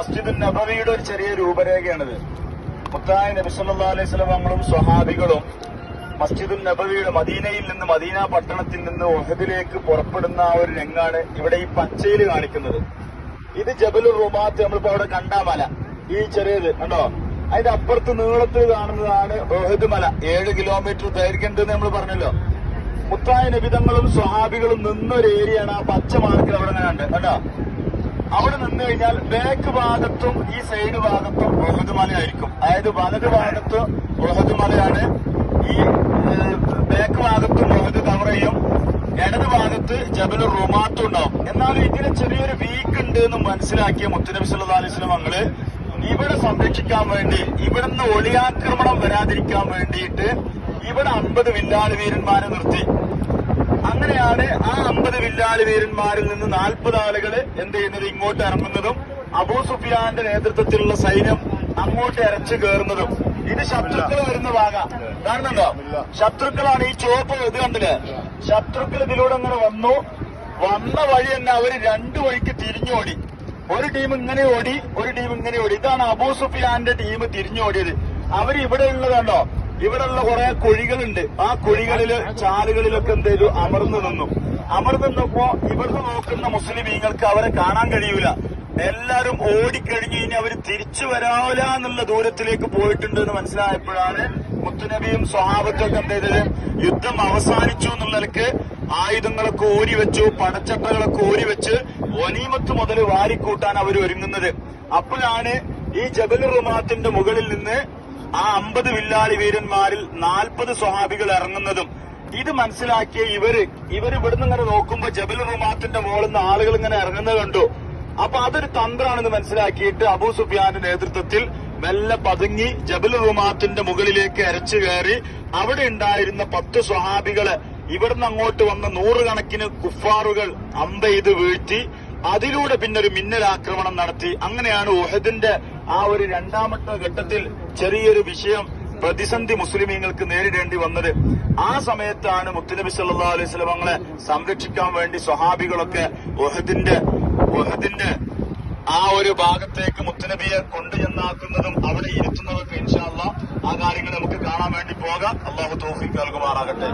മസ്ജിദ് നബവിയുടെ ഒരു ചെറിയ രൂപരേഖയാണിത്. മുത്തായ നബി സല്ലല്ലാഹു അലൈഹി വസല്ലം തങ്ങളും സ്വഹാബികളും മസ്ജിദ് നബവിയുടെ മദീനയിൽ നിന്ന് മദീന പട്ടണത്തിൽ നിന്ന് ഒഹദിലേക്ക് പുറപ്പെടുന്ന ആ ഒരു രംഗാണ് ഇവിടെ ഈ പച്ചയിൽ കാണിക്കുന്നത്. ഇത് ജബലുർ റുമാത്ത് നമ്മളിപ്പോ അവിടെ കണ്ട മല. ഈ ചെറിയത് കണ്ടോ? അതിന്റെ അപ്പുറത്ത് നീളത്തിൽ കാണുന്നതാണ് ഒഹദ് മല. ഏഴ് കിലോമീറ്റർ ദൈർഘ്യമുണ്ടെന്ന് നമ്മൾ പറഞ്ഞല്ലോ. മുത്തായ നബിതങ്ങളും സ്വഹാബികളും നിന്നൊരു ഏരിയയാണ് ആ പച്ച മാർക്കിൽ അവിടെ കണ്ടത്. കണ്ടോ? അവിടെ നിന്ന് കഴിഞ്ഞാൽ ബാക്ക് ഭാഗത്തും ഈ സൈഡ് ഭാഗത്തും ബൃഹത് മലയായിരിക്കും. അതായത് വലത് ഭാഗത്ത് ബൃഹത് മലയാണ് ഈ ബാക്ക് ഭാഗത്തും ബൃഹത് തവറയും ഇടത് ഭാഗത്ത് ജബൽ റുമാത്തും ഉണ്ടാവും. എന്നാലും ഇതിന് ചെറിയൊരു വീക്ക് ഉണ്ട് എന്ന് മനസ്സിലാക്കിയ മുത്തനബി സല്ലാ അലൈഹി വസല്ലം മങ്ങൾ ഇവിടെ സംരക്ഷിക്കാൻ വേണ്ടി ഇവിടുന്ന് ഒളിയാക്രമണം വരാതിരിക്കാൻ വേണ്ടിയിട്ട് ഇവിടെ അമ്പത് വില്ലാളി വീരന്മാരെ നിർത്തി. അങ്ങനെയാണ് ആ അമ്പത് വില്ലാളി വീരന്മാരിൽ നിന്ന് നാൽപ്പത് ആളുകൾ എന്ത് ചെയ്യുന്നത്? ഇങ്ങോട്ട് ഇറങ്ങുന്നതും അബൂ സുഫിയാന്റെ നേതൃത്വത്തിലുള്ള സൈന്യം അങ്ങോട്ട് ഇരച്ചു കയറുന്നതും. ഇത് ശത്രുക്കൾ വരുന്ന ഭാഗ. കാണുന്നുണ്ടോ? ശത്രുക്കളാണ് ഈ ചുവപ്പ് ഇത് കണ്ടില്ലേ? ശത്രുക്കൾ ഇതിലൂടെ അങ്ങനെ വന്നു. വന്ന വഴി തന്നെ അവർ രണ്ടു വഴിക്ക് തിരിഞ്ഞോടി. ഒരു ടീം ഇങ്ങനെ ഓടി ഒരു ടീം ഇങ്ങനെ ഓടി. ഇതാണ് അബൂ സുഫിയാന്റെ ടീം തിരിഞ്ഞോടിയത്. അവർ ഇവിടെ ഉള്ളതാണോ ഇവിടെയുള്ള കുറെ കുഴികളുണ്ട്. ആ കുഴികളിൽ ചാലുകളിലൊക്കെ എന്തേലും അമർന്നു നിന്നു. അമർന്നു നിന്നപ്പോ ഇവിടുന്ന് നോക്കുന്ന മുസ്ലിമീങ്ങൾക്ക് അവരെ കാണാൻ കഴിയൂല. എല്ലാരും ഓടിക്കഴിഞ്ഞ് ഇനി അവർ തിരിച്ചു വരാവില്ല എന്നുള്ള ദൂരത്തിലേക്ക് പോയിട്ടുണ്ട് എന്ന് മനസ്സിലായപ്പോഴാണ് മുത്തുനബിയും സ്വഹാബത്തൊക്കെ എന്ത് ചെയ്തത്? യുദ്ധം അവസാനിച്ചു എന്നുള്ളവർക്ക് ആയുധങ്ങളൊക്കെ ഓരി വെച്ചു പടച്ചട്ടകളൊക്കെ ഓരി വെച്ച് ഒനീമത്ത് മുതൽ വാരിക്കൂട്ടാൻ അവർ ഒരുങ്ങുന്നത്. അപ്പോഴാണ് ഈ ജബൽ റുമാത്തിന്റെ മുകളിൽ നിന്ന് ആ അമ്പത് വില്ലാളി വീരന്മാരിൽ നാൽപ്പത് സ്വഹാബികൾ ഇറങ്ങുന്നതും ഇത് മനസ്സിലാക്കിയ ഇവർ ഇവർ ഇവിടുന്ന് ഇങ്ങനെ നോക്കുമ്പോ ജബൽ റുമാത്തിന്റെ മുകളിൽ നിന്ന് ആളുകൾ ഇങ്ങനെ ഇറങ്ങുന്നത് കണ്ടു. അപ്പൊ അതൊരു തന്ത്രമാണെന്ന് മനസ്സിലാക്കിയിട്ട് അബൂ സുഫിയാന്റെ നേതൃത്വത്തിൽ മെല്ലെ പതുങ്ങി ജബൽ റുമാത്തിന്റെ മുകളിലേക്ക് അരച്ചു കയറി അവിടെ ഉണ്ടായിരുന്ന പത്ത് സ്വഹാബികളെ ഇവിടുന്ന് അങ്ങോട്ട് വന്ന നൂറുകണക്കിന് കുഫാറുകൾ അമ്പ ചെയ്ത് വീഴ്ത്തി അതിലൂടെ പിന്നെ ഒരു മിന്നൽ ആക്രമണം നടത്തി. അങ്ങനെയാണ് ഉഹദിന്റെ ആ ഒരു രണ്ടാമത്തെ ഘട്ടത്തിൽ ചെറിയൊരു വിഷയം പ്രതിസന്ധി മുസ്ലിമീങ്ങൾക്ക് നേരിടേണ്ടി വന്നത്. ആ സമയത്താണ് മുത്തുനബി സല്ലാ അലൈഹി വസല്ലമങ്ങളെ സംരക്ഷിക്കാൻ വേണ്ടി സ്വഹാബികളൊക്കെ ഉഹദിന്റെ ഉഹദിന്റെ ആ ഒരു ഭാഗത്തേക്ക് മുത്തുനബിയെ കൊണ്ടുചെന്നാക്കുന്നതും അവിടെ ഇരുത്തുന്നതൊക്കെ ഇൻഷാല്ല ആ കാര്യങ്ങൾ നമുക്ക് കാണാൻ വേണ്ടി പോകാം. അള്ളാഹു തോഫിക്ക് നൽകുമാറാകട്ടെ.